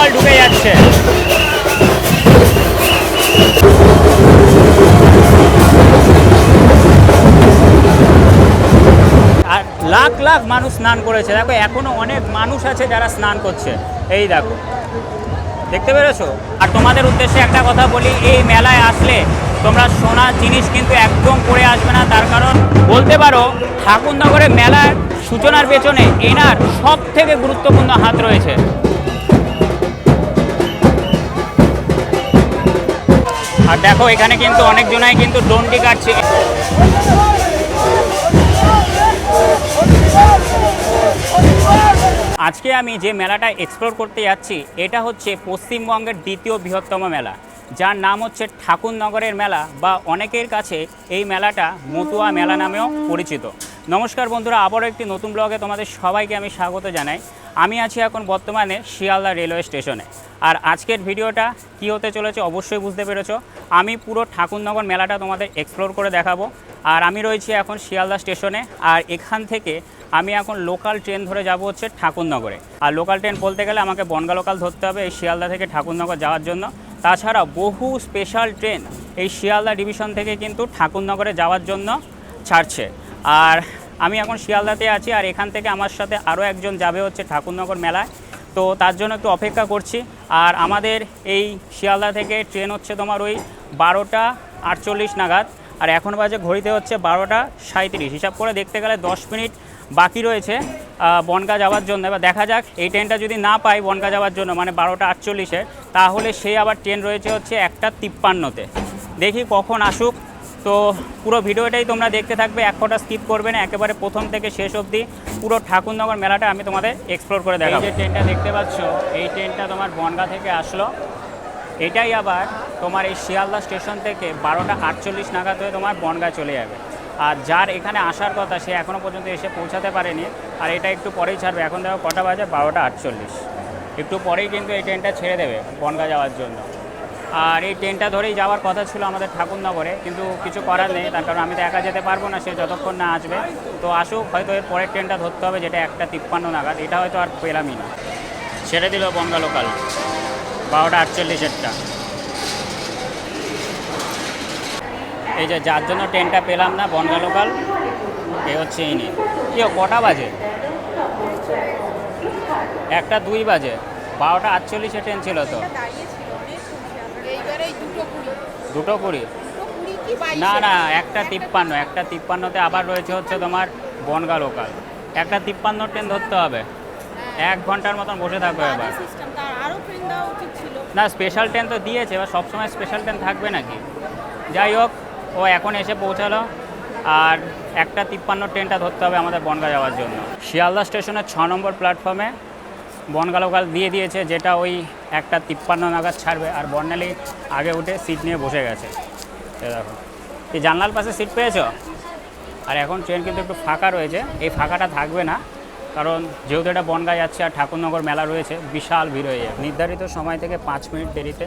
দল ঢুকে যাচ্ছে। আর লাখ লাখ মানুষ স্নান করেছে। দেখো, এখনও অনেক মানুষ আছে যারা স্নান করছে। এই দেখো। দেখতে পেরেছ? আর তোমাদের উদ্দেশ্যে একটা কথা বলি, এই মেলায় আসলে তোমরা সোনার জিনিস কিন্তু একদম পরে আসবে না। তার কারণ বলতে পারো, ঠাকুরনগরে মেলার সূচনার পেছনে এনার সব থেকে গুরুত্বপূর্ণ হাত রয়েছে। আর দেখো, এখানে কিন্তু অনেকজনাই কিন্তু ডন্ডি কাটছে। আজকে আমি যে মেলাটা এক্সপ্লোর করতে যাচ্ছি, এটা হচ্ছে পশ্চিমবঙ্গের দ্বিতীয় বৃহত্তম মেলা। যার নাম হচ্ছে ঠাকুরনগরের মেলা বা অনেকের কাছে এই মেলাটা মতুয়া মেলা নামেও পরিচিত। নমস্কার বন্ধুরা, আবারও একটি নতুন ব্লগে তোমাদের সবাইকে আমি স্বাগত জানাই। আমি আছি এখন বর্তমানে শিয়ালদা রেলওয়ে স্টেশনে। আর আজকের ভিডিওটা কি হতে চলেছে অবশ্যই বুঝতে পেরেছ। আমি পুরো ঠাকুরনগর মেলাটা তোমাদের এক্সপ্লোর করে দেখাবো। আর আমি রয়েছি এখন শিয়ালদা স্টেশনে। আর এখান থেকে আমি এখন লোকাল ট্রেন ধরে যাব হচ্ছে ঠাকুরনগরে। আর লোকাল ট্রেন বলতে গেলে আমাকে বনগা লোকাল ধরতে হবে এই শিয়ালদা থেকে ঠাকুরনগর যাওয়ার জন্য। তাছাড়া বহু স্পেশাল ট্রেন এই শিয়ালদা ডিভিশন থেকে কিন্তু ঠাকুরনগরে যাওয়ার জন্য ছাড়ছে। আর আমি এখন শিয়ালদাতে আছি। আর এখান থেকে আমার সাথে আরও একজন যাবে হচ্ছে ঠাকুরনগর মেলায়। তো তার জন্য একটু অপেক্ষা করছি। আর আমাদের এই শিয়ালদা থেকে ট্রেন হচ্ছে তোমার ওই বারোটা আটচল্লিশ নাগাদ। আর এখন বাজে ঘড়িতে হচ্ছে বারোটা সাঁত্রিশ হিসাব করে দেখতে গেলে দশ মিনিট বাকি রয়েছে বনগা যাওয়ার জন্য। এবার দেখা যাক, এই ট্রেনটা যদি না পাই বনগা যাওয়ার জন্য মানে বারোটা আটচল্লিশে, তাহলে সেই আবার ট্রেন রয়েছে হচ্ছে একটা তিপ্পান্নতে। দেখি কখন আসুক। তো পুরো ভিডিওটাই তোমরা দেখতে থাকবে, এক ফোটা স্কিপ করবে না, একেবারে প্রথম থেকে শেষ অবধি পুরো ঠাকুরনগর মেলাটা আমি তোমাদের এক্সপ্লোর করে দেখাবো। যে ট্রেনটা দেখতে পাচ্ছ, এই ট্রেনটা তোমার বনগা থেকে আসলো। এটাই আবার তোমার এই শিয়ালদা স্টেশন থেকে বারোটা আটচল্লিশ নাগাদ হয়ে তোমার বনগা চলে যাবে। আর যার এখানে আসার কথা সে এখনও পর্যন্ত এসে পৌঁছাতে পারেনি, আর এটা একটু পরেই ছাড়বে। এখন দেখো কটা বাজে? বারোটা আটচল্লিশ। একটু পরেই কিন্তু এই ট্রেনটা ছেড়ে দেবে বনগা যাওয়ার জন্য। আর এই ট্রেনটা ধরেই যাওয়ার কথা ছিল আমাদের ঠাকুরনগরে কিন্তু কিছু করার নেই তার কারণ আমি তো একা যেতে পারব না সে যতক্ষণ না আসবে। তো আসুক হয়তো এর পরের ট্রেনটা ধরতে হবে যেটা একটা তিপ্পান্ন নাগাদ এটা হয়তো আর পেলামই না। ছেড়ে দিল বনগা লোকাল বারোটা আটচল্লিশেরটা এই যে যার জন্য ট্রেনটা পেলাম না বনগা লোকাল এ হচ্ছে ইনি। কি ও, কটা বাজে? একটা দুই বাজে। বারোটা আটচল্লিশে ট্রেন ছিল তো। এই দুটো কুড়ি। দুটো? না না একটা তিপ্পান্ন একটা তিপ্পান্নতে আবার রয়েছে হচ্ছে তোমার বনগা লোকাল একটা তিপ্পান্ন ট্রেন ধরতে হবে। এক ঘণ্টার মতন বসে থাকবে এবার। না স্পেশাল ট্রেন তো দিয়েছে এবার সবসময় স্পেশাল ট্রেন থাকবে নাকি? যাই হোক ও এখন এসে পৌঁছালো। আর একটা তিপ্পান্ন ট্রেনটা ধরতে হবে আমাদের বনগা যাওয়ার জন্য। শিয়ালদা স্টেশনের ছ নম্বর প্ল্যাটফর্মে বনগা লোকাল দিয়ে দিয়েছে, যেটা ওই একটা তিপ্পান্ন নাগাদ ছাড়বে, আর বর্ণালী আগে উঠে সিট নিয়ে বসে গেছে। দেখো। এই জানলার পাশে সিট পেয়েছ? আর এখন ট্রেন কিন্তু একটু ফাঁকা রয়েছে। এই ফাঁকাটা থাকবে না, কারণ যেহেতু এটা বনগাঁ যাচ্ছে আর ঠাকুরনগর মেলা রয়েছে, বিশাল ভিড় হয়ে যাবে। নির্ধারিত সময় থেকে পাঁচ মিনিট দেরিতে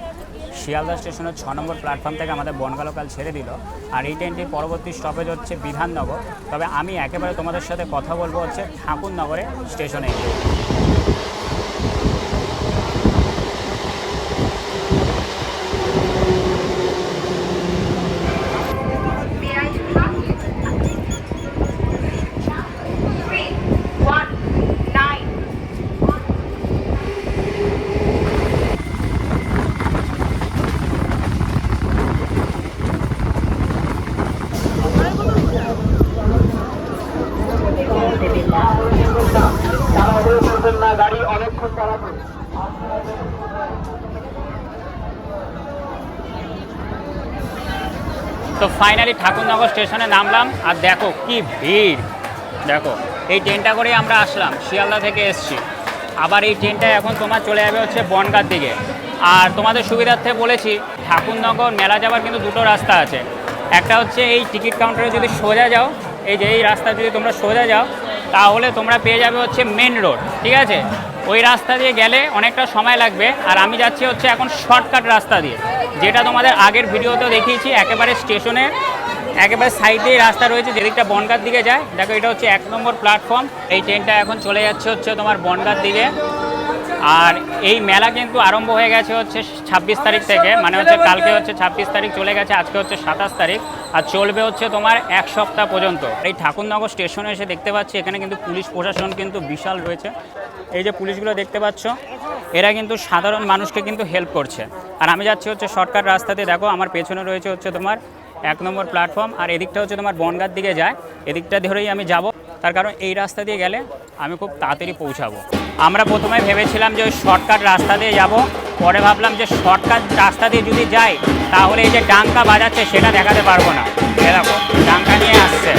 শিয়ালদা স্টেশনের ছ নম্বর প্ল্যাটফর্ম থেকে আমাদের বনগা লোকাল ছেড়ে দিল। আর এই ট্রেনটির পরবর্তী স্টপেজ হচ্ছে বিধাননগর। তবে আমি একেবারে তোমাদের সাথে কথা বলব হচ্ছে ঠাকুরনগরে স্টেশনে। তো ফাইনালি ঠাকুরনগর স্টেশনে নামলাম, আর দেখো কি ভিড়। দেখো, এই ট্রেনটা করেই আমরা আসলাম, শিয়ালদা থেকে এসছি। আবার এই ট্রেনটা এখন তোমার চলে যাবে হচ্ছে বনগার দিকে। আর তোমাদের সুবিধার্থে বলেছি, ঠাকুরনগর মেলা যাওয়ার কিন্তু দুটো রাস্তা আছে। একটা হচ্ছে এই টিকিট কাউন্টারে যদি সোজা যাও, এই যে এই রাস্তা যদি তোমরা সোজা যাও, তাহলে তোমরা পেয়ে যাবে হচ্ছে মেন রোড ঠিক আছে? ওই রাস্তা দিয়ে গেলে অনেকটা সময় লাগবে। আর আমি যাচ্ছি হচ্ছে এখন শর্টকাট রাস্তা দিয়ে। যেটা তোমাদের আগের ভিডিওতেও দেখিয়েছি, একেবারে স্টেশনের একেবারে সাইডেই রাস্তা রয়েছে, যেদিকটা বনগার দিকে যায়। দেখো, এটা হচ্ছে এক নম্বর প্ল্যাটফর্ম এই ট্রেনটা এখন চলে যাচ্ছে হচ্ছে তোমার বনগার দিকে। আর এই মেলা কিন্তু আরম্ভ হয়ে গেছে হচ্ছে ছাব্বিশ তারিখ থেকে মানে হচ্ছে কালকে হচ্ছে ছাব্বিশ তারিখ চলে গেছে, আজকে হচ্ছে সাতাশ তারিখ, আর চলবে হচ্ছে তোমার এক সপ্তাহ পর্যন্ত। এই ঠাকুরনগর স্টেশনে এসে দেখতে পাচ্ছি, এখানে কিন্তু পুলিশ প্রশাসন কিন্তু বিশাল রয়েছে। এই যে পুলিশগুলো দেখতে পাচ্ছ, এরা কিন্তু সাধারণ মানুষকে কিন্তু হেল্প করছে। আর আমি যাচ্ছি হচ্ছে শর্টকাট রাস্তাতে, দেখো আমার পেছনে রয়েছে হচ্ছে তোমার এক নম্বর প্ল্যাটফর্ম আর এদিকটা হচ্ছে তোমার বনগার দিকে যায়, এদিকটা ধরেই আমি যাব। তার কারণ এই রাস্তা দিয়ে গেলে আমি খুব তাড়াতাড়ি পৌঁছাবো। আমরা প্রথমে ভেবেছিলাম যে ওই শর্টকাট রাস্তা দিয়ে যাব, পরে ভাবলাম যে শর্টকাট রাস্তা দিয়ে যদি যাই, তাহলে এই যে ডাঙ্কা বাজাচ্ছে, সেটা দেখাতে পারব না। এ দেখো, ডাঙ্কা নিয়ে আসছে।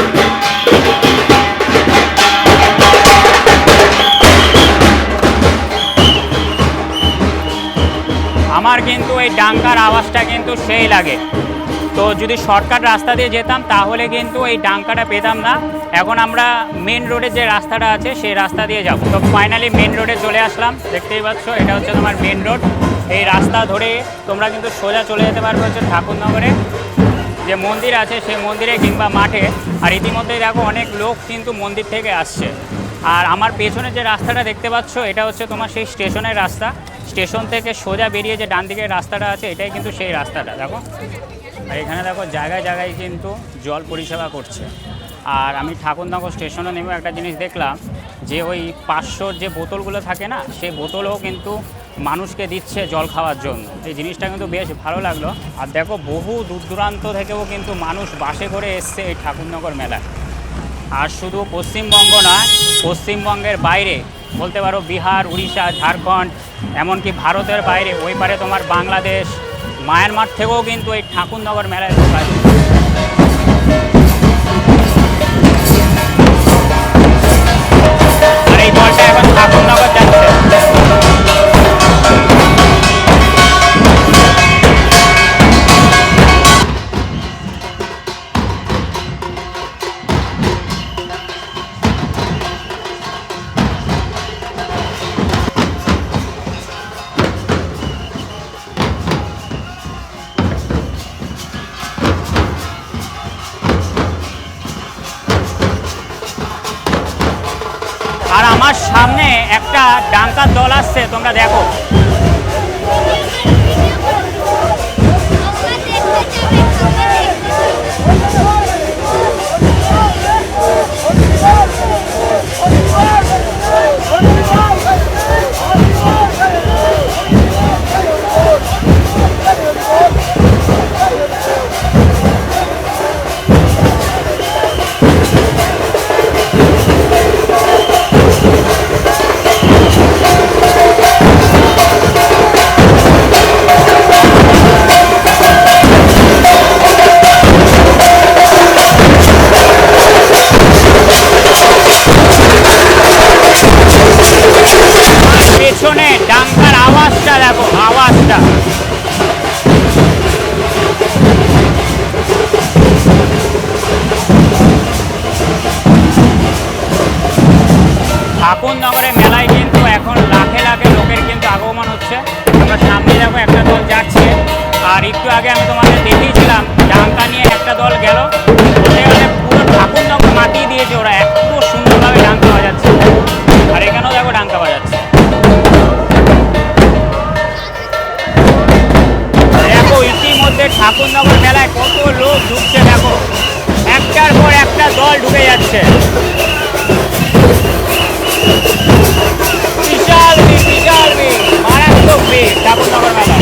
আমার কিন্তু এই ডাঙ্কার আওয়াজটা কিন্তু সেই লাগে। তো যদি শর্টকাট রাস্তা দিয়ে যেতাম, তাহলে কিন্তু এই ডাঙ্কাটা পেতাম না। এখন আমরা মেন রোডের যে রাস্তাটা আছে, সেই রাস্তা দিয়ে যাব। তো ফাইনালি মেন রোডে চলে আসলাম। দেখতেই পাচ্ছ, এটা হচ্ছে তোমার মেন রোড এই রাস্তা ধরে তোমরা কিন্তু সোজা চলে যেতে পারবে হচ্ছে ঠাকুরনগরে। যে মন্দির আছে, সেই মন্দিরে কিংবা মাঠে। আর ইতিমধ্যেই দেখো, অনেক লোক কিন্তু মন্দির থেকে আসছে। আর আমার পেছনে যে রাস্তাটা দেখতে পাচ্ছ, এটা হচ্ছে তোমার সেই স্টেশনের রাস্তা। স্টেশন থেকে সোজা বেরিয়ে যে ডান দিকের রাস্তাটা আছে, এটাই কিন্তু সেই রাস্তাটা, দেখো। আর এখানে দেখো জায়গায় জায়গায় কিন্তু জল পরিষেবা করছে। আর আমি ঠাকুরনগর স্টেশনে নেমে একটা জিনিস দেখলাম, যে ওই পাঁচশোর যে বোতলগুলো থাকে না, সেই বোতলও কিন্তু মানুষকে দিচ্ছে জল খাওয়ার জন্য। এই জিনিসটা কিন্তু বেশ ভালো লাগল। আর দেখো বহু দূর দূরান্ত থেকেও কিন্তু মানুষ বাসে করে এসছে এই ঠাকুরনগর মেলায়। আর শুধু পশ্চিমবঙ্গ নয়, পশ্চিমবঙ্গের বাইরে, বলতে পারো বিহার, উড়িষ্যা, ঝাড়খণ্ড, এমনকি ভারতের বাইরে, ওই পারে তোমার বাংলাদেশ মায়ানমার থেকেও কিন্তু এই ঠাকুরনগর মেলায় লোক আসে এই দলটা এখন ঠাকুরনগর যাচ্ছে। ডাঙ্কার দল আসছে তোমরা দেখো। যাচ্ছে। বিশাল বিশাল মারাত্মক মেলা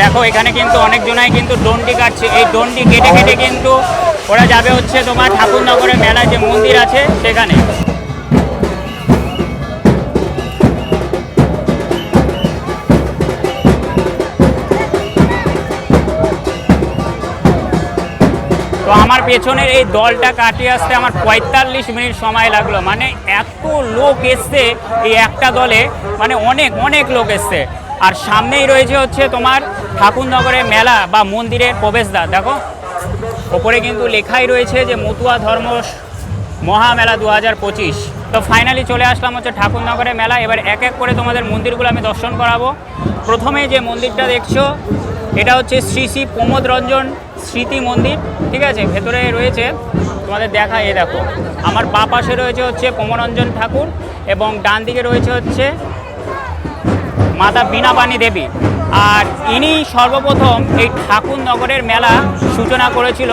দেখো, এখানে কিন্তু অনেক জনাই কিন্তু ডন্ডি কাটছে। এই ডন্ডি কেটে কেটে কিন্তু ওরা যাবে হচ্ছে তোমার ঠাকুরনগরের মেলায় যে মন্দির আছে সেখানে। তো আমার পেছনের এই দলটা কাটিয়ে আসতে আমার পঁয়তাল্লিশ মিনিট সময় লাগল। মানে এত লোক এসছে এই একটা দলে মানে অনেক অনেক লোক এসছে। আর সামনেই রয়েছে হচ্ছে তোমার ঠাকুরনগরের মেলা বা মন্দিরের প্রবেশদ্বার। দেখো ওপরে কিন্তু লেখাই রয়েছে যে মতুয়া ধর্ম মহামেলা দু হাজার পঁচিশ। তো ফাইনালি চলে আসলাম হচ্ছে ঠাকুরনগরের মেলা। এবার এক এক করে তোমাদের মন্দিরগুলো আমি দর্শন করাবো। প্রথমে যে মন্দিরটা দেখছ, এটা হচ্ছে শ্রী শ্রী প্রমোদ রঞ্জন স্মৃতি মন্দির, ঠিক আছে? ভেতরে রয়েছে। তোমাদের দেখা এ দেখো। আমার বা পাশে রয়েছে হচ্ছে প্রমরঞ্জন ঠাকুর এবং ডান দিকে রয়েছে হচ্ছে মাতা বীণাপাণী দেবী। আর ইনি সর্বপ্রথম এই ঠাকুরনগরের মেলা সূচনা করেছিল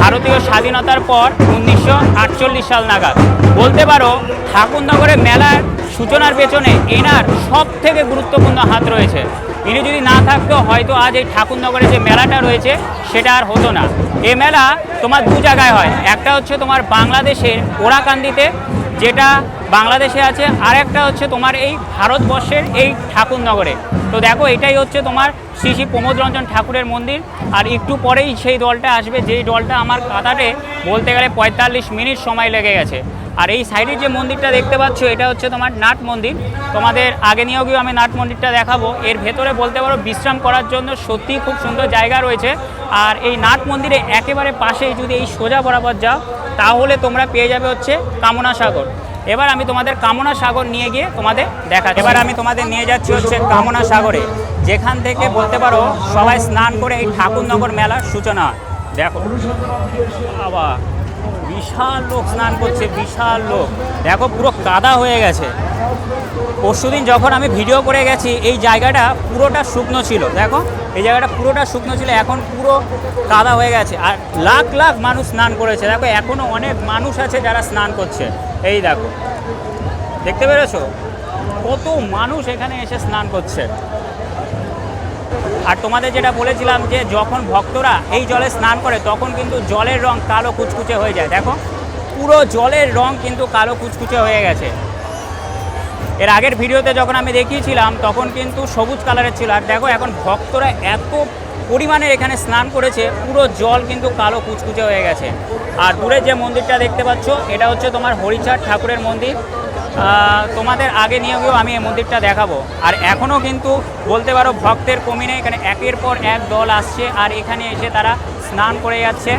ভারতীয় স্বাধীনতার পর উনিশশো আটচল্লিশ সাল নাগাদ। বলতে পারো, ঠাকুরনগরের মেলার সূচনার পেছনে এনার সব থেকে গুরুত্বপূর্ণ হাত রয়েছে। ইনি যদি না থাকতো, হয়তো আজ এই ঠাকুরনগরে যে মেলাটা রয়েছে, সেটা আর হতো না। এ মেলা তোমার দু জায়গায় হয়। একটা হচ্ছে তোমার বাংলাদেশের ওরাকান্দিতে, যেটা বাংলাদেশে আছে আর একটা হচ্ছে তোমার এই ভারতবর্ষের এই ঠাকুরনগরে। তো দেখো, এটাই হচ্ছে তোমার শ্রী শ্রী প্রমোদ রঞ্জন ঠাকুরের মন্দির। আর একটু পরেই সেই দলটা আসবে, যেই দলটা আমার কাতারে বলতে গেলে পঁয়তাল্লিশ মিনিট সময় লেগে গেছে। আর এই সাইডের যে মন্দিরটা দেখতে পাচ্ছ, এটা হচ্ছে তোমার নাট মন্দির। তোমাদের আগে নিয়েও গিয়েও আমি নাট মন্দিরটা দেখাবো। এর ভেতরে বলতে পারো, বিশ্রাম করার জন্য সত্যিই খুব সুন্দর জায়গা রয়েছে। আর এই নাট মন্দিরে একেবারে পাশেই যদি এই সোজা বরাবর যাও, তাহলে তোমরা পেয়ে যাবে হচ্ছে কামনা সাগর। এবার আমি তোমাদের কামনা সাগর নিয়ে গিয়ে তোমাদের দেখা এবার আমি তোমাদের নিয়ে যাচ্ছি হচ্ছে কামনা সাগরে। যেখান থেকে বলতে পারো, সবাই স্নান করে এই ঠাকুরনগর মেলার সূচনা। দেখো। বাবা, বিশাল লোক স্নান করছে, বিশাল লোক। দেখো, পুরো কাদা হয়ে গেছে। পরশুদিন যখন আমি ভিডিও করে গেছি, এই জায়গাটা পুরোটা শুকনো ছিল। দেখো এই জায়গাটা পুরোটা শুকনো ছিল, এখন পুরো কাদা হয়ে গেছে। আর লাখ লাখ মানুষ স্নান করেছে। দেখো এখনও অনেক মানুষ আছে যারা স্নান করছে। এই দেখো, দেখতে পেরেছ? কত মানুষ এখানে এসে স্নান করছে। আর তোমাদের যেটা বলেছিলাম যে, যখন ভক্তরা এই জলে স্নান করে, তখন কিন্তু জলের রং কালো কুচকুচে হয়ে যায়। দেখো, পুরো জলের রং কিন্তু কালো কুচকুচে হয়ে গেছে। এর আগের ভিডিওতে যখন আমি দেখিয়েছিলাম, তখন কিন্তু সবুজ কালারের ছিল। আর দেখো, এখন ভক্তরা এত পরিমাণে এখানে স্নান করেছে, পুরো জল কিন্তু কালো কুচকুচে হয়ে গেছে। আর দূরে যে মন্দিরটা দেখতে পাচ্ছ, এটা হচ্ছে তোমার হরিচাঁদ ঠাকুরের মন্দির। তোমাদের আগে নিয়ে গিয়েও আমি এই মন্দিরটা দেখাবো। আর এখনও কিন্তু বলতে পারো, ভক্তের কমি নেই এখানে একের পর এক দল আসছে। আর এখানে এসে তারা স্নান করে যাচ্ছে।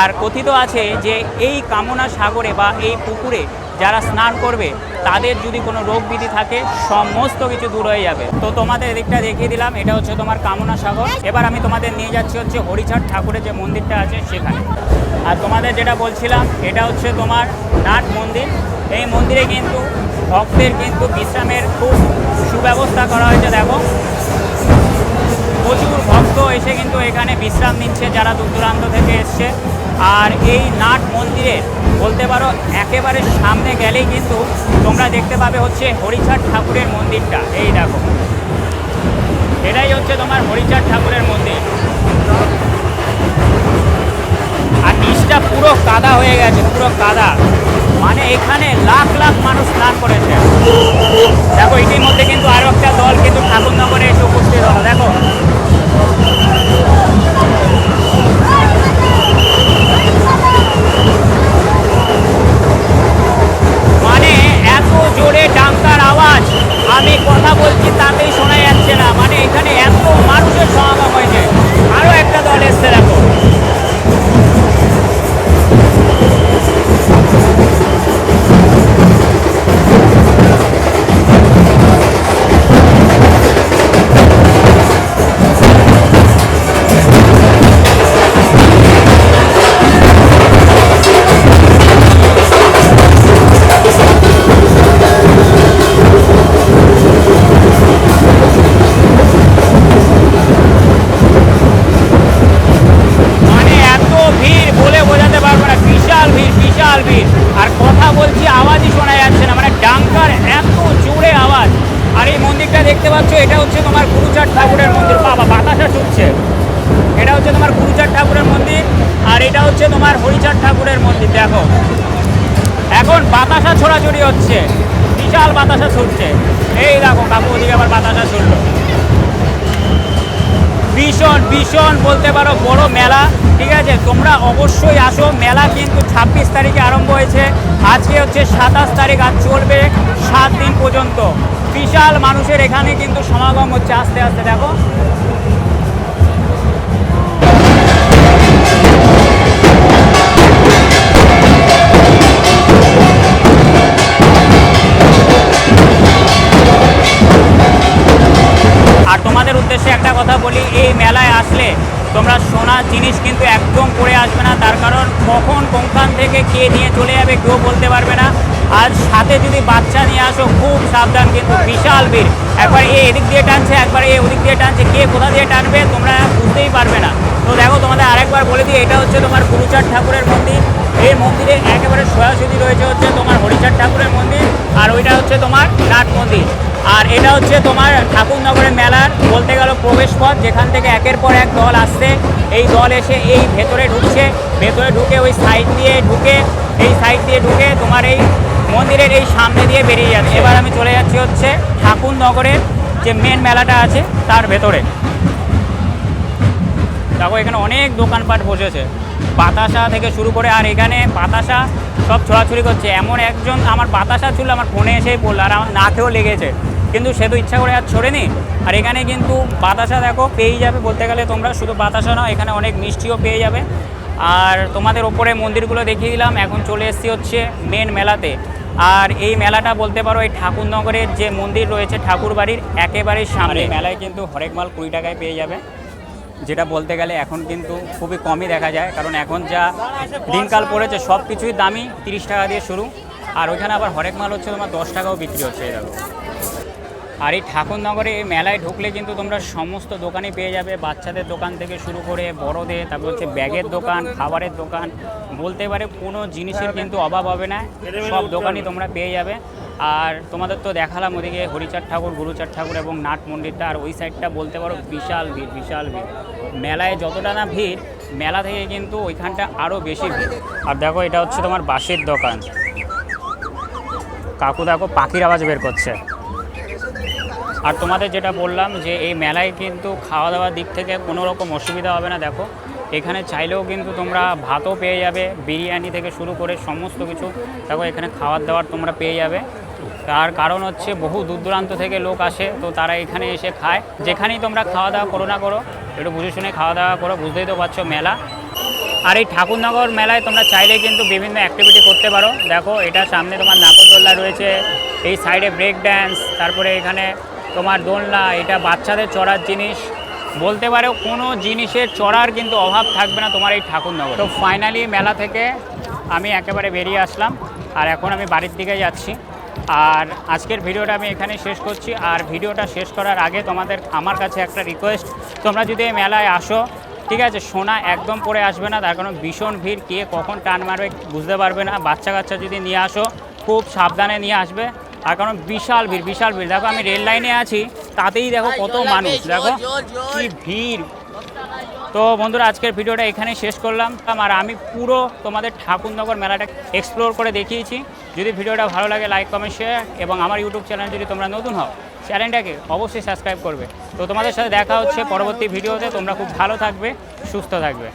আর কথিত আছে যে এই কামনা সাগরে বা এই পুকুরে যারা স্নান করবে, তাদের যদি কোনো রোগ বিধি থাকে, সমস্ত কিছু দূর হয়ে যাবে। তো তোমাদের এদিকটা দেখিয়ে দিলাম, এটা হচ্ছে তোমার কামনা সাগর। এবার আমি তোমাদের নিয়ে যাচ্ছি হচ্ছে হরিচাঁদ ঠাকুরের যে মন্দিরটা আছে সেখানে। আর তোমাদের যেটা বলছিলাম, এটা হচ্ছে তোমার নাট মন্দির। এই মন্দিরে কিন্তু ভক্তের কিন্তু বিশ্রামের খুব সুব্যবস্থা করা হয়েছে, দেখো। প্রচুর ভক্ত এসে কিন্তু এখানে বিশ্রাম নিচ্ছে যারা দূর দূরান্ত থেকে এসছে। আর এই নাট মন্দিরের বলতে পারো একেবারে সামনে গেলেই কিন্তু তোমরা দেখতে পাবে হচ্ছে হরিচাঁদ ঠাকুরের মন্দিরটা। এই দেখো। এটাই হচ্ছে তোমার হরিচাঁদ ঠাকুরের মন্দির। আর নিচটা পুরো কাদা হয়ে গেছে, পুরো কাদা। মানে এখানে লাখ লাখ মানুষ স্নান করেছে। দেখো, ইতিমধ্যে কিন্তু আরও একটা দল কিন্তু ঠাকুরনগরে এসে উপস্থিত হলো। দেখো আমি কথা বলছি তাতেই শোনা যাচ্ছে না। মানে এখানে এত মানুষের সমাগম হয়েছে। আরও একটা দল এসছে, দেখো। ঠাকুরের মন্দির। বাবা, বাতাসা ছুটছে এটা হচ্ছে তোমার গুরুচাঁদ ঠাকুরের মন্দির, আর এটা হচ্ছে তোমার হরিচাঁদ ঠাকুরের মন্দির, দেখো। এখন বাতাসা ছোড়াছড়ি হচ্ছে। বিশাল বাতাসা ছুটছে। এই দেখো, কাকু ওদিকে আবার বাতাসা ছুটলো। ভীষণ ভীষণ বলতে পারো বড় মেলা, ঠিক আছে? তোমরা অবশ্যই আসো। মেলা কিন্তু ছাব্বিশ তারিখে আরম্ভ হয়েছে। আজকে হচ্ছে সাতাশ তারিখ আজ চলবে সাত দিন পর্যন্ত। বিশাল মানুষের এখানে কিন্তু সমাগম হচ্ছে আস্তে আস্তে, দেখো। আর তোমাদের উদ্দেশ্যে একটা কথা বলি, এই মেলায় আসলে তোমরা সোনার জিনিস কিন্তু একদম পরে আসবে না, তার কারণ কখন কোনখান থেকে কে নিয়ে চলে যাবে কেউ বলতে পারবে না আর সাথে যদি বাচ্চা নিয়ে আসো, খুব সাবধান কিন্তু বিশাল ভিড়। একবার এ এদিক দিয়ে টানছে, একবার এ ওদিক দিয়ে টানছে, কে কোথা দিয়ে টানবে তোমরা বুঝতেই পারবে না। তো দেখো, তোমাদের আরেকবার বলে দিই, এটা হচ্ছে তোমার গুরুচাঁদ ঠাকুরের মন্দির। এই মন্দিরের একেবারে সোজাসুজি রয়েছে হচ্ছে তোমার হরিচার ঠাকুরের মন্দির, আর ওইটা হচ্ছে তোমার নাট মন্দির। আর এটা হচ্ছে তোমার ঠাকুরনগরের মেলার বলতে গেল প্রবেশ পথ, যেখান থেকে একের পর এক দল আসছে। এই দল এসে এই ভেতরে ঢুকছে। ভেতরে ঢুকে ওই সাইড দিয়ে ঢুকে, এই সাইড দিয়ে ঢুকে তোমার এই মন্দিরের এই সামনে দিয়ে বেরিয়ে যাচ্ছে। এবার আমি চলে যাচ্ছি হচ্ছে ঠাকুরনগরের যে মেন মেলাটা আছে তার ভেতরে। দেখো, এখানে অনেক দোকানপাট বসেছে। বাতাসা থেকে শুরু করে, আর এখানে বাতাসা সব ছড়াছড়ি করছে। এমন একজন, আমার বাতাসা ছিল আমার ফোনে এসেই পড়ল, আর আমার নাকেও লেগেছে। কিন্তু সে তো ইচ্ছা করে আর ছড়েনি। আর এখানে কিন্তু বাতাসা দেখো পেয়েই যাবে বলতে গেলে তোমরা শুধু বাতাসা নয়, এখানে অনেক মিষ্টিও পেয়ে যাবে। আর তোমাদের ওপরে মন্দিরগুলো দেখিয়ে দিলাম। এখন চলে এসেছি হচ্ছে মেন মেলাতে। আর এই মেলাটা বলতে পারো, এই ঠাকুরনগরের যে মন্দির রয়েছে ঠাকুর বাড়ির একেবারেই সামনে মেলায় কিন্তু হরেক মাল কুড়ি টাকায় পেয়ে যাবে। যেটা বলতে গেলে এখন কিন্তু খুবই কমই দেখা যায়। কারণ এখন যা দিনকাল পড়েছে সব কিছুই দামি, তিরিশ টাকা দিয়ে শুরু। আর ওইখানে আবার হরেক মাল হচ্ছে তোমার দশ টাকাও বিক্রি হচ্ছে দেখো আর এই ঠাকুরনগরে এই মেলায় ঢুকলে কিন্তু তোমরা সমস্ত দোকানই পেয়ে যাবে। বাচ্চাদের দোকান থেকে শুরু করে বড়দের, তারপর হচ্ছে ব্যাগের দোকান, খাবারের দোকান, বলতে পারে কোনো জিনিসের কিন্তু অভাব হবে না, সব দোকানই তোমরা পেয়ে যাবে। আর তোমাদের তো দেখালাম ওদিকে হরিচাঁদ ঠাকুর, গুরুচাঁদ ঠাকুর এবং নাট মন্দিরটা, আর ওই সাইডটা বলতে পারো বিশাল ভিড় বিশাল ভিড়। মেলায় যতটা না ভিড়, মেলা থেকে কিন্তু ওইখানটা আরও বেশি ভিড়। আর দেখো এটা হচ্ছে তোমার বাঁশের দোকান। কাকু দেখো পাখির আওয়াজ বের করছে। আর তোমাদের যেটা বললাম যে এই মেলায় কিন্তু খাওয়া দাওয়ার দিক থেকে কোনো রকম অসুবিধা হবে না, দেখো। এখানে চাইলেও কিন্তু তোমরা ভাতও পেয়ে যাবে, বিরিয়ানি থেকে শুরু করে সমস্ত কিছু। দেখো, এখানে খাবার দাবার তোমরা পেয়ে যাবে। তার কারণ হচ্ছে বহু দূর দূরান্ত থেকে লোক আসে, তো তারা এখানে এসে খায়। যেখানেই তোমরা খাওয়া দাওয়া করো না করো, একটু বুঝে শুনে খাওয়া দাওয়া করো, বুঝতেই তো পারছ মেলা। আর এই ঠাকুরনগর মেলায় তোমরা চাইলে কিন্তু বিভিন্ন অ্যাক্টিভিটি করতে পারো। দেখো, এটা সামনে তোমার নাকরদোল্লা রয়েছে, এই সাইডে ব্রেক ড্যান্স তারপরে এখানে তোমার দোলনা, এটা বাচ্চাদের চড়ার জিনিস। বলতে পারো কোনো জিনিসের চড়ার কিন্তু অভাব থাকবে না তোমার এই ঠাকুরনগর। তো ফাইনালি মেলা থেকে আমি একেবারে বেরিয়ে আসলাম আর এখন আমি বাড়ির দিকে যাচ্ছি। আর আজকের ভিডিওটা আমি এখানে শেষ করছি। আর ভিডিওটা শেষ করার আগে তোমাদের আমার কাছে একটা রিকোয়েস্ট তোমরা যদি এই মেলায় আসো, ঠিক আছে, সোনা একদম পরে আসবে না, তার কারণ ভীষণ ভিড়, কে কখন টান মারবে বুঝতে পারবে না। বাচ্চা কাচ্চা যদি নিয়ে আসো, খুব সাবধানে নিয়ে আসবে। আর কারণ বিশাল ভিড় বিশাল ভিড়। দেখো আমি রেল লাইনে আছি তাতেই দেখো কত মানুষ। দেখো কি ভিড়। তো বন্ধুরা আজকের ভিডিওটা এখানে শেষ করলাম। আর আমি পুরো তোমাদের ঠাকুরনগর মেলাটা এক্সপ্লোর করে দেখিয়েছি। যদি ভিডিওটা ভালো লাগে লাইক কমেন্ট শেয়ার এবং আমার ইউটিউব চ্যানেল যদি তোমরা নতুন হও চ্যানেলটাকে অবশ্যই সাবস্ক্রাইব করবে। তো তোমাদের সাথে দেখা হচ্ছে পরবর্তী ভিডিওতে। তোমরা খুব ভালো থাকবে সুস্থ থাকবে।